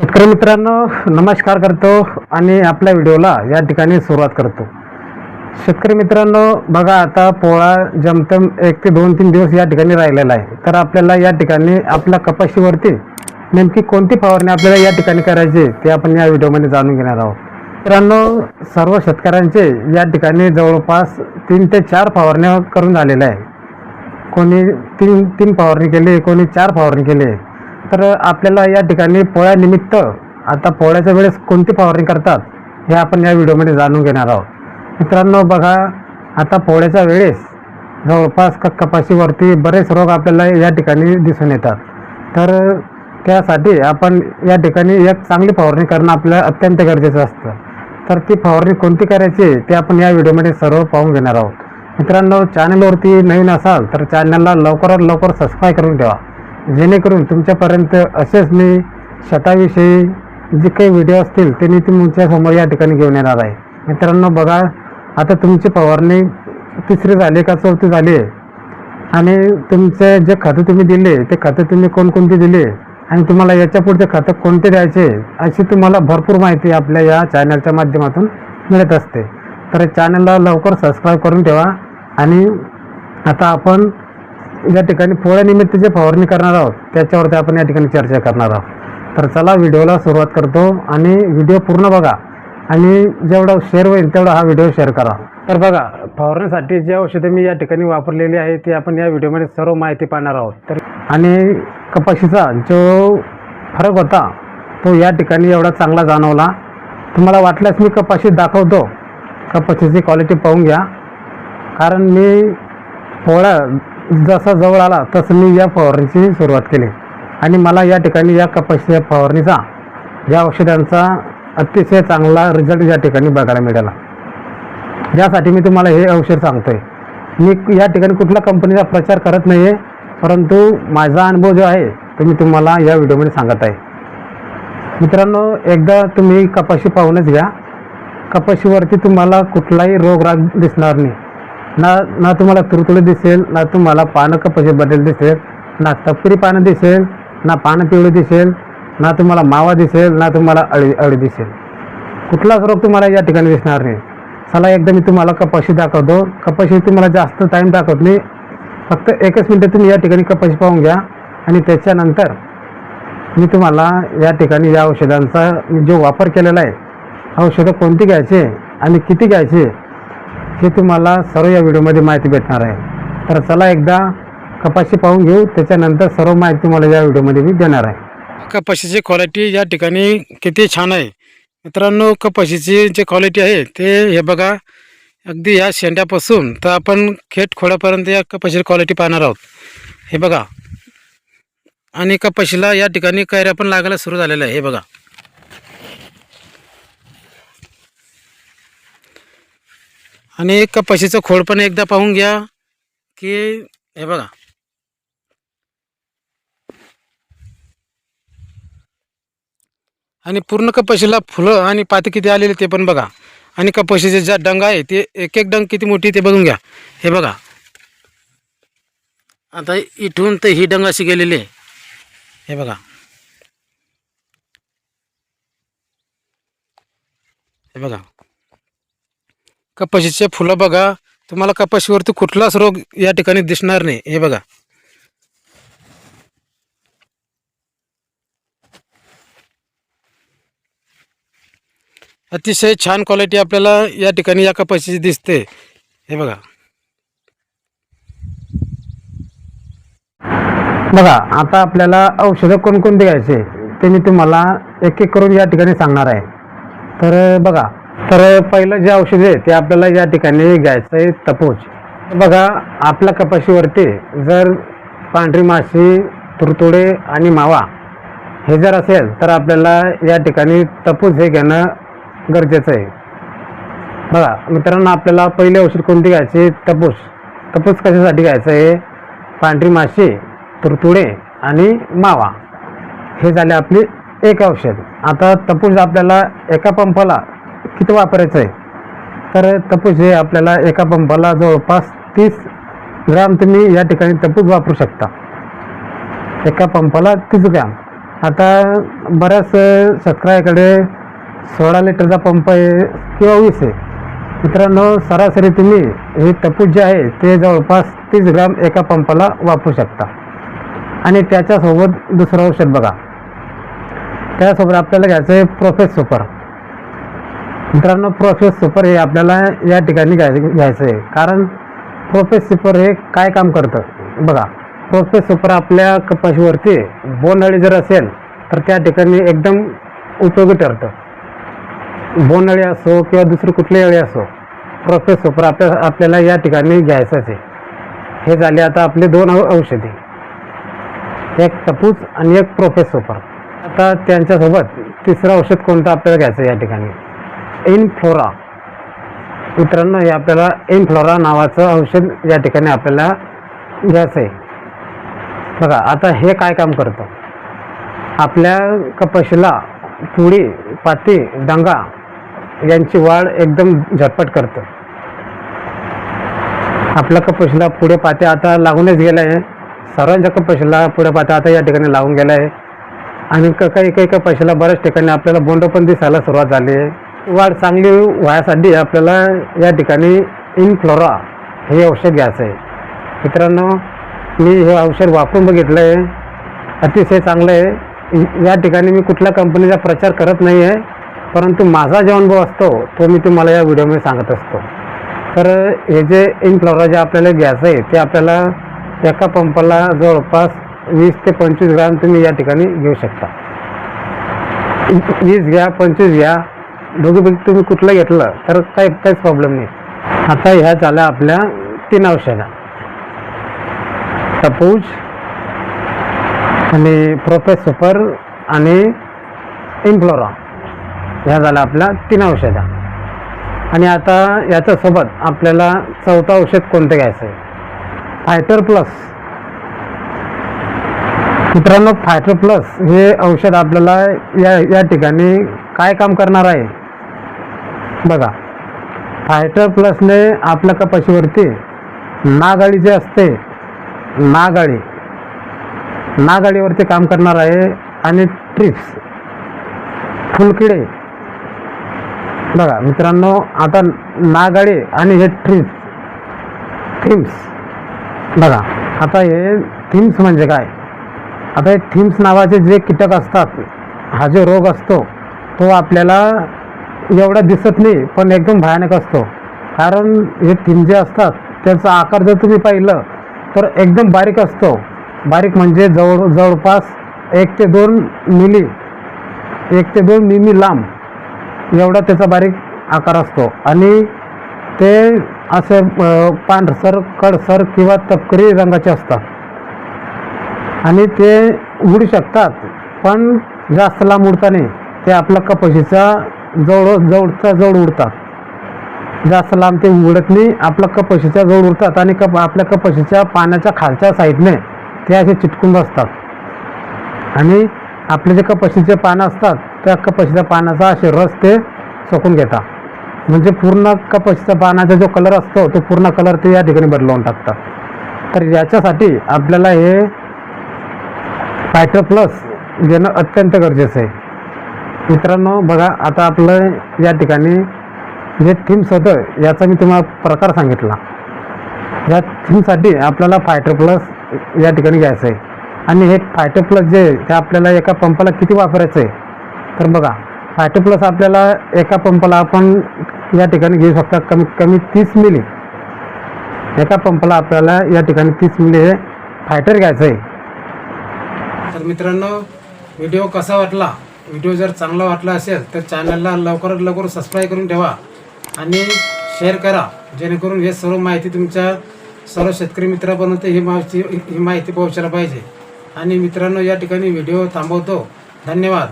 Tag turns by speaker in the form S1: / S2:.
S1: शेतकरी मित्रांनो नमस्कार करतो आणि आपल्या व्हिडिओला या ठिकाणी सुरुवात करतो. शेतकरी मित्रांनो बघा आता पोळा जमतम एक ते दोन तीन दिवस या ठिकाणी राहिलेला आहे. तर आपल्याला या ठिकाणी आपल्या कपाशीवरती नेमकी कोणती फवारणी आपल्याला या ठिकाणी करायची ते आपण या व्हिडिओमध्ये जाणून घेणार आहोत. मित्रांनो सर्व शेतकऱ्यांचे या ठिकाणी जवळपास तीन ते चार फवारण्या करून झालेल्या आहे. कोणी तीन तीन फवारणी केली कोणी चार फवारणी केली तर आपल्याला या ठिकाणी पोळ्यानिमित्त आता पोळ्याच्या वेळेस कोणती फवारणी करतात हे आपण या व्हिडिओमध्ये जाणून घेणार आहोत. मित्रांनो बघा आता पोळ्याच्या वेळेस जवळपास क कपाशीवरती बरेच रोग आपल्याला या ठिकाणी दिसून येतात. तर त्यासाठी आपण या ठिकाणी एक चांगली फवारणी करणं आपल्याला अत्यंत गरजेचं असतं. तर ती फवारणी कोणती करायची ते आपण या व्हिडिओमध्ये सर्व पाहून घेणार आहोत. मित्रांनो चॅनलवरती नवीन असाल तर चॅनलला लवकरात लवकर सबस्क्राईब करून ठेवा. जेणेकरून तुमच्यापर्यंत असेच मी शताविषयी जे काही व्हिडिओ असतील ते मी तुमच्यासमोर या ठिकाणी घेऊन येणार आहे. मित्रांनो बघा आता तुमची फवारणी तिसरी झाली का चौथी झाली आहे. आणि तुमचे जे खतं तुम्ही दिले ते खतं तुम्ही कोणकोणती दिले? आणि तुम्हाला याच्या पुढचे खतं कोणते द्यायचे अशी तुम्हाला भरपूर माहिती आपल्या या चॅनलच्या माध्यमातून मिळत असते. तर चॅनलला लवकर सबस्क्राईब करून ठेवा. आणि आता आपण या ठिकाणी पोळ्यानिमित्त जे फवारणी करणार आहोत त्याच्यावरती आपण या ठिकाणी चर्चा करणार आहोत. तर चला व्हिडिओला सुरुवात करतो आणि व्हिडिओ पूर्ण बघा. आणि जेवढा शेअर होईल तेवढा हा व्हिडिओ शेअर करा. तर बघा फवारण्यासाठी जे औषधं मी या ठिकाणी वापरलेली आहे ती आपण या व्हिडिओमध्ये सर्व माहिती पाहणार आहोत. तर आणि कपाशीचा जो फरक होता तो या ठिकाणी एवढा चांगला जाणवला. तुम्हाला वाटल्यास मी कपाशी दाखवतो. कपाशीची क्वालिटी पाहून घ्या. कारण मी पोळा जसा जवळ आला तसं मी या फवारणीची सुरुवात केली. आणि मला या ठिकाणी या कपाशीच्या फवारणीचा या औषधांचा अतिशय चांगला रिझल्ट या ठिकाणी बघायला मिळाला. यासाठी मी तुम्हाला हे औषध सांगतोय. मी या ठिकाणी कुठल्या कंपनीचा प्रचार करत नाही आहे परंतु माझा अनुभव जो आहे तो मी तुम्हाला या व्हिडिओमध्ये सांगत आहे. मित्रांनो एकदा तुम्ही कपाशी पाहूनच घ्या. कपाशीवरती तुम्हाला कुठलाही रोगराग दिसणार नाही. ना ना तुम्हाला तुरतुळे दिसेल ना तुम्हाला पानं कपाशी बदल दिसेल ना तपकिरी पानं दिसेल ना पानं पिवळे दिसेल ना तुम्हाला मावा दिसेल ना तुम्हाला अळी अळी दिसेल. कुठलाच रोग तुम्हाला या ठिकाणी दिसणार नाही. चला एकदा मी तुम्हाला कपाशी दाखवतो. कपाशी तुम्हाला जास्त टाईम दाखवत नाही. फक्त एकच मिनटं तुम्ही या ठिकाणी कपाशी पाहून घ्या. आणि त्याच्यानंतर मी तुम्हाला या ठिकाणी या औषधांचा जो वापर केलेला आहे औषधं कोणती घ्यायचे आणि किती घ्यायचे हे तुम्हाला सर्व या व्हिडिओमध्ये माहिती भेटणार आहे. तर चला एकदा कपाशी पाहून घेऊ. त्याच्यानंतर सर्व माहिती तुम्हाला या व्हिडिओमध्ये मी देणार आहे. कपाशीची क्वालिटी या ठिकाणी किती छान आहे. मित्रांनो कपाशीची जी क्वालिटी आहे ते हे बघा अगदी या शेंड्यापासून तर आपण खेट खोड्यापर्यंत या कपाशीची क्वालिटी पाहणार आहोत. हे बघा. आणि कपाशीला या ठिकाणी कैऱ्या पण लागायला सुरू झालेल्या आहे. हे बघा. आणि कपाशीचं खोड पण एकदा पाहून घ्या की हे बघा. आणि पूर्ण कपाशीला फुलं आणि पाती किती आलेले ते पण बघा. आणि कपाशीचे ज्या डंग आहे ते एक एक डंग किती मोठी ते बघून घ्या. हे बघा. आता इथून तर ही डंग अशी गेलेली आहे. हे बघा. हे बघा. कपाशीचे फुलं बघा. तुम्हाला कपाशीवरती कुठलाच रोग या ठिकाणी दिसणार नाही. हे बघा. अतिशय छान क्वालिटी आपल्याला या ठिकाणी या कपाशीची दिसते. हे बघा. बघा आता आपल्याला औषधं कोणकोणती घ्यायचे? ते मी तुम्हाला एक एक करून या ठिकाणी सांगणार आहे. तर बघा तर पहिलं जे औषध आहे ते आपल्याला या ठिकाणी घ्यायचं आहे तपोज बघा आपल्या कपाशीवरती जर पांढरी माशी तुरतुडे आणि मावा हे जर असेल तर आपल्याला या ठिकाणी तपूज हे घेणं गरजेचं आहे. बघा मित्रांनो आपल्याला पहिले औषध कोणती घ्यायची? तपूस तपूस कशासाठी घ्यायचं आहे? पांढरी माशी तुरतुडे आणि मावा. हे झाले आपली एक औषध. आता तपूस आपल्याला एका पंपाला किती वापरायचं आहे? तर तपूस हे आपल्याला एका पंपाला जवळपास तीस ग्राम तुम्ही या ठिकाणी तपूस वापरू शकता. एका पंपाला तीस ग्राम. आता बऱ्याच शेतकऱ्याकडे सोळा लिटरचा पंप आहे किंवा वीस आहे. मित्रांनो सरासरी तुम्ही हे तपूस जे आहे ते जवळपास तीस ग्राम एका पंपाला वापरू शकता. आणि त्याच्यासोबत दुसरं औषध बघा. त्यासोबत आपल्याला घ्यायचं आहे प्रोफेस सुपर मित्रांनो प्रोफेस सुपर हे आपल्याला या ठिकाणी घ्याय घ्यायचं आहे कारण प्रोफेस सुपर हे काय काम करतं? बघा प्रोफेस सुपर आपल्या कपाशीवरती बोंडअळी जर असेल तर त्या ठिकाणी एकदम उपयोगी ठरतं. बोंडअळी असो किंवा दुसरी कुठली अळी असो प्रोफेस सुपर आपल्या आपल्याला या ठिकाणी घ्यायचंच आहे. हे झाले आता आपले दोन औषधे औषधी. एक टपूस आणि एक प्रोफेस सुपर आता त्यांच्यासोबत तिसरं औषध कोणतं आपल्याला घ्यायचं आहे या ठिकाणी? एनफ्लोरा मित्रांनो हे आपल्याला एनफ्लोरा नावाचं औषध या ठिकाणी आपल्याला घ्यायचं आहे. बघा आता हे काय काम करतं? आपल्या कपाशीला पुडी पाती डांगा यांची वाढ एकदम झटपट करतं. आपल्या कपाशीला पुढे पात्या आता लागूनच गेल्या. आहे सर्वांच्या कपाशीला पुढे पात्या आता या ठिकाणी लागून गेल्या. आहे आणि क- काही काही कपाशीला बऱ्याच ठिकाणी आपल्याला बोंड पण दिसायला सुरुवात झाली आहे. वाढ चांगली व्हायसाठी आपल्याला या ठिकाणी इनफ्लोरा हे औषध घ्यायचं आहे मित्रांनो मी हे औषध वापरून बघितलं आहे अतिशय चांगलं आहे या ठिकाणी मी कुठल्या कंपनीचा प्रचार करत नाही आहे परंतु माझा जो अनुभव असतो तो मी तुम्हाला या व्हिडिओमध्ये सांगत असतो. तर हे जे इनफ्लोरा जे आपल्याला घ्यायचं आहे ते आपल्याला एका पंपाला जवळपास वीस ते पंचवीस ग्राम तुम्ही या ठिकाणी घेऊ शकता. वीस घ्या पंचवीस घ्या दोघीपैकी तुम्ही कुठलं घेतलं तर काही काहीच प्रॉब्लेम नाही. आता ह्या झाल्या आपल्या तीन औषधा. सपूज आणि प्रोफेस सुपर आणि इन्फ्लोरा. ह्या झाल्या आपल्या तीन औषधा. आणि आता याच्यासोबत आपल्याला चौथं औषध कोणतं घ्यायचं आहे फायटर प्लस. मित्रांनो फायटर प्लस हे औषध आपल्याला या या ठिकाणी काय काम करणार आहे? बघा फायटर प्लसने आपल्या कपाशीवरती नागाळी जे असते नागाळी नागाळीवरती काम करणार आहे आणि ट्रिप्स फुलकिडे बघा मित्रांनो आता नागाळी आणि हे ट्रिप्स थिम्स बघा आता हे थिम्स म्हणजे काय? आता हे थिम्स नावाचे जे कीटक असतात हा जो रोग असतो तो आपल्याला एवढा दिसत नाही पण एकदम भयानक असतो. कारण हे थिम जे असतात त्याचा आकार जर तुम्ही पाहिलं तर एकदम बारीक असतो. बारीक म्हणजे जवळ जवळपास एक ते दोन मिली एक ते दोन मिमी लांब. एवढा त्याचा बारीक आकार असतो. आणि ते असे पांढरसर कडसर किंवा तपकरी रंगाचे असतात. आणि ते उडू शकतात पण जास्त लांब उडता नाही. ते आपल्या कपाशीचा जवळ जवळचा जवळ उडतात जास्त लांब ते उडत नाही. आपल्या कपाशीच्या जवळ उडतात आणि कप आपल्या कपाशीच्या पाण्याच्या खालच्या साईडने ते असे चिटकून बसतात. आणि आपले जे कपाशीचे पानं असतात त्या कपाशीच्या पानाचा असे रस ते सोकून घेतात. म्हणजे पूर्ण कपाशीच्या पानाचा जो कलर असतो तो पूर्ण कलर ते या ठिकाणी बदलवून टाकतात. तर याच्यासाठी आपल्याला हे फायटर प्लस घेणं अत्यंत गरजेचं आहे. मित्रांनो बघा आता आपलं या ठिकाणी जे थीम्स होतं याचा मी तुम्हाला प्रकार सांगितला. या थीमसाठी आपल्याला फायटर प्लस या ठिकाणी घ्यायचं आहे आणि हे फायटर प्लस जे आहे, ते आपल्याला एका पंपाला किती वापरायचं आहे तर बघा फायटर प्लस आपल्याला एका पंपाला आपण या ठिकाणी घेऊ शकता कमीत कमी तीस मिली एका पंपाला आपल्याला या ठिकाणी तीस मिली हे फायटर घ्यायचं आहे
S2: तर मित्रांनो व्हिडिओ कसा वाटला? व्हिडिओ जर चांगला वाटला असेल तर चॅनलला लवकरात लवकर सबस्क्राईब करून ठेवा. आणि शेअर करा जेणेकरून हे सर्व माहिती तुमच्या सर्व शेतकरी मित्रापर्यंत ही माहिती ही माहिती पोहोचायला पाहिजे. आणि मित्रांनो या ठिकाणी व्हिडिओ थांबवतो. धन्यवाद.